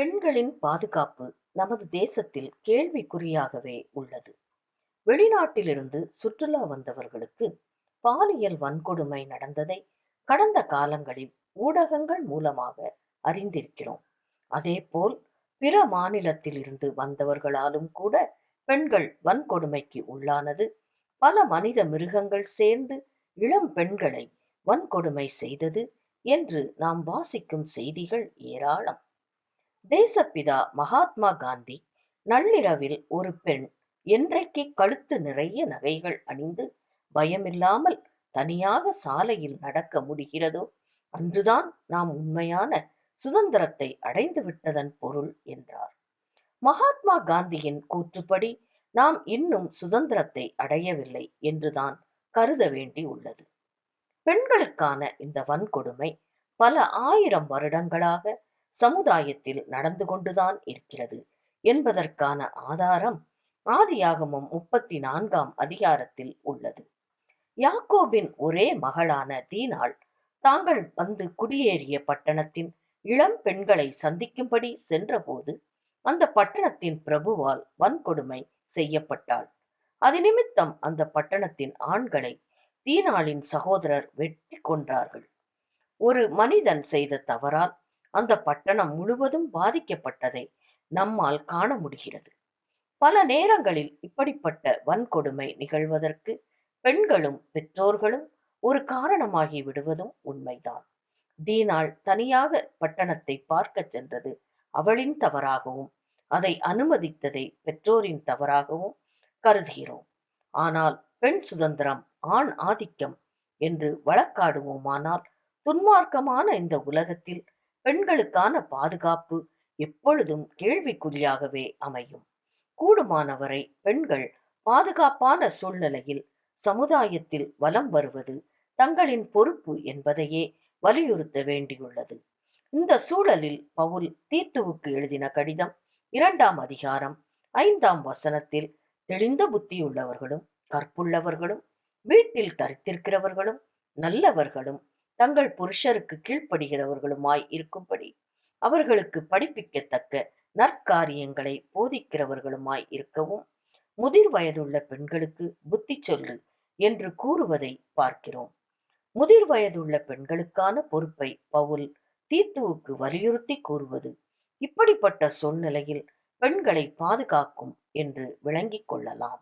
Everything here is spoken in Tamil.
பெண்களின் பாதுகாப்பு நமது தேசத்தில் கேள்விக்குறியாகவே உள்ளது. வெளிநாட்டிலிருந்து சுற்றுலா வந்தவர்களுக்கு பாலியல் வன்கொடுமை நடந்ததை கடந்த காலங்களில் ஊடகங்கள் மூலமாக அறிந்திருக்கிறோம். அதேபோல் பிற மாநிலத்திலிருந்து வந்தவர்களாலும் கூட பெண்கள் வன்கொடுமைக்கு உள்ளானது. பல மனித மிருகங்கள் சேர்ந்து இளம் பெண்களை வன்கொடுமை செய்தது என்று நாம் வாசிக்கும் செய்திகள் ஏராளம். தேசப்பிதா மகாத்மா காந்தி நள்ளிரவில் ஒரு பெண் என்றைக்கு கழுத்து நிறைய நகைகள் அணிந்து பயமில்லாமல் தனியாக சாலையில் நடக்க முடிகிறதோ அன்றுதான் நாம் உண்மையான சுதந்திரத்தை அடைந்து விட்டதன் பொருள் என்றார். மகாத்மா காந்தியின் கூற்றுப்படி நாம் இன்னும் சுதந்திரத்தை அடையவில்லை என்றுதான் கருத வேண்டி உள்ளது. பெண்களுக்கான இந்த வன்கொடுமை பல ஆயிரம் வருடங்களாக சமுதாயத்தில் நடந்து கொண்டுதான் இருக்கிறது என்பதற்கான ஆதாரம் ஆதியாகமும் முப்பத்தி நான்காம் அதிகாரத்தில் உள்ளது. யாக்கோபின் ஒரே மகளான தீனாள் தாங்கள் வந்து குடியேறிய பட்டணத்தின் இளம் பெண்களை சந்திக்கும்படி சென்றபோது அந்த பட்டணத்தின் பிரபுவால் வன்கொடுமை செய்யப்பட்டாள். அது நிமித்தம் அந்த பட்டணத்தின் ஆண்களை தீனாளின் சகோதரர் வெட்டி கொன்றார்கள். ஒரு மனிதன் செய்த தவறால் அந்த பட்டணம் முழுவதும் பாதிக்கப்பட்டதை நம்மால் காண முடிகிறது. பல நேரங்களில் இப்படிப்பட்ட வன்கொடுமை நிகழ்வதற்கு பெண்களும் பெற்றோர்களும் ஒரு காரணமாகி விடுவதும் உண்மைதான். தீனாள் தனியாக பட்டணத்தை பார்க்கச் சென்றது அவளின் தவறாகவும் அதை அனுமதித்ததை பெற்றோரின் தவறாகவும் கருதுகிறோம். ஆனால் பெண் சுதந்திரம் ஆண் ஆதிக்கம் என்று வழக்காடுவோமானால் துன்மார்க்கமான இந்த உலகத்தில் பெண்களுக்கான பாதுகாப்பு எப்பொழுதும் கேள்விக்குறியாகவே அமையும். கூடுமானவரை பெண்கள் பாதுகாப்பான சூழ்நிலையில் சமுதாயத்தில் வலம் வருவது தங்களின் பொறுப்பு என்பதையே வலியுறுத்த வேண்டியுள்ளது. இந்த சூழலில் பவுல் தீத்துவுக்கு எழுதின கடிதம் இரண்டாம் அதிகாரம் ஐந்தாம் வசனத்தில் தெளிந்த புத்தியுள்ளவர்களும் கற்புள்ளவர்களும் வீட்டில் தரித்திருக்கிறவர்களும் நல்லவர்களும் தங்கள் புருஷருக்கு கீழ்ப்படுகிறவர்களுமாய் இருக்கும்படி அவர்களுக்கு படிப்பிக்கத்தக்க நற்காரியங்களை போதிக்கிறவர்களுமாய் இருக்கவும் முதிர் வயதுள்ள பெண்களுக்கு புத்தி சொல்லு என்று கூறுவதை பார்க்கிறோம். முதிர் வயதுள்ள பெண்களுக்கான பொறுப்பை பவுல் தீத்துவுக்கு வலியுறுத்தி கூறுவது இப்படிப்பட்ட சூழ்நிலையில் பெண்களை பாதுகாக்கும் என்று விளங்கிக் கொள்ளலாம்.